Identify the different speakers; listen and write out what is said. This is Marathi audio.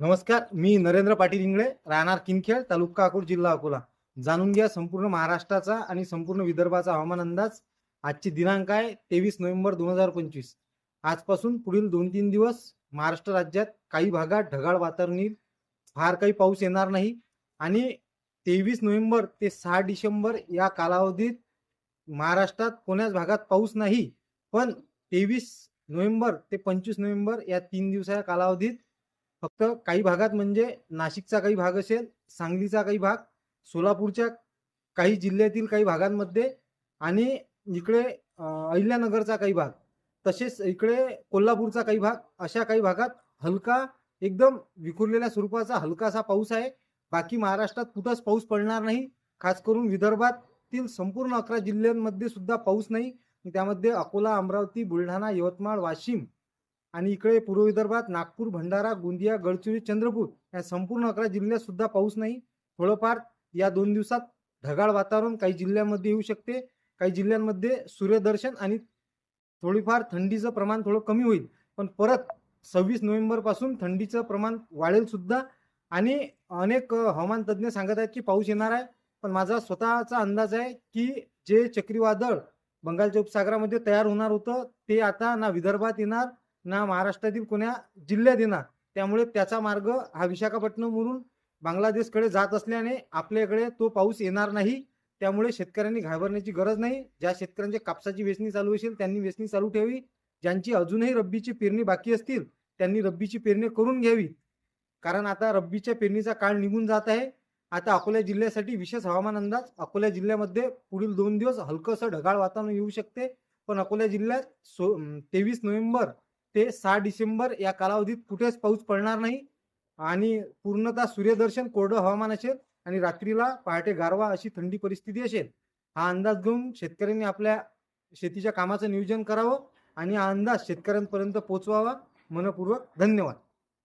Speaker 1: नमस्कार मी नरेंद्र पाटील इंगळे राहणार किनखेड तालुका अकोट जिल्हा अकोला. जाणून घ्या संपूर्ण महाराष्ट्राचा आणि संपूर्ण विदर्भाचा हवामान अंदाज. आजची दिनांक आहे तेवीस नोव्हेंबर दोन हजार पंचवीस. आजपासून पुढील दोन तीन दिवस महाराष्ट्र राज्यात काही भागात ढगाळ वातावरण येईल फार काही पाऊस येणार नाही आणि तेवीस नोव्हेंबर ते सहा डिसेंबर या कालावधीत महाराष्ट्रात कोण्याच भागात पाऊस नाही. पण तेवीस नोव्हेंबर ते पंचवीस नोव्हेंबर या तीन दिवसाच्या कालावधीत फक्त काही भागात म्हणजे नाशिकचा काही भाग असेल सांगलीचा काही भाग सोलापूरच्या काही जिल्ह्यातील काही भागांमध्ये आणि इकडे अहिल्यानगरचा काही भाग तसेच इकडे कोल्हापूरचा काही भाग अशा काही भागात हलका एकदम विखुरलेल्या स्वरूपाचा हलकासा पाऊस आहे. बाकी महाराष्ट्रात कुठंच पाऊस पडणार नाही. खास करून विदर्भातील संपूर्ण अकरा जिल्ह्यांमध्ये सुद्धा पाऊस नाही. त्यामध्ये अकोला अमरावती बुलढाणा यवतमाळ वाशिम आणि इकडे पूर्व विदर्भात नागपूर भंडारा गोंदिया गडचिरोली चंद्रपूर या संपूर्ण अकरा जिल्ह्यात सुद्धा पाऊस नाही. थोडंफार या दोन दिवसात ढगाळ वातावरण काही जिल्ह्यांमध्ये येऊ शकते. काही जिल्ह्यांमध्ये सूर्यदर्शन आणि थोडीफार थंडीचं प्रमाण थोडं कमी होईल. पण परत सव्वीस नोव्हेंबरपासून थंडीचं प्रमाण वाढेल सुद्धा. आणि अनेक हवामान तज्ज्ञ सांगत आहेत की पाऊस येणार आहे. पण माझा स्वतःचा अंदाज आहे की जे चक्रीवादळ बंगालच्या उपसागरामध्ये तयार होणार होतं ते आता ना विदर्भात येणार ना महाराष्ट्रातील कोण्या जिल्ह्यात येणार त्यामुळे त्याचा मार्ग हा विशाखापट्टणमवरून बांगलादेशकडे जात असल्याने आपल्याकडे तो पाऊस येणार नाही. त्यामुळे शेतकऱ्यांनी घाबरण्याची गरज नाही. ज्या शेतकऱ्यांच्या कापसाची वेचणी चालू असेल त्यांनी वेचणी चालू ठेवी ज्यांची अजूनही रब्बीची पेरणी बाकी असतील त्यांनी रब्बीची पेरणी करून घ्यावी. कारण आता रब्बीच्या पेरणीचा काळ निघून जात आहे. आता अकोला जिल्ह्यासाठी विशेष हवामान अंदाज अकोला जिल्ह्यामध्ये पुढील दोन दिवस हलकंसं ढगाळ वातावरण येऊ शकते. पण अकोला जिल्ह्यात सो तेवीस नोव्हेंबर ते सहा डिसेंबर या कालावधीत कुठेच पाऊस पडणार नाही. आणि पूर्णतः सूर्यदर्शन कोरडं हवामान असेल आणि रात्रीला पहाटे गारवा अशी थंडी परिस्थिती असेल हा अंदाज घेऊन शेतकऱ्यांनी आपल्या शेतीच्या कामाचं नियोजन करावं आणि हा अंदाज शेतकऱ्यांपर्यंत पोहोचवावा मनपूर्वक धन्यवाद.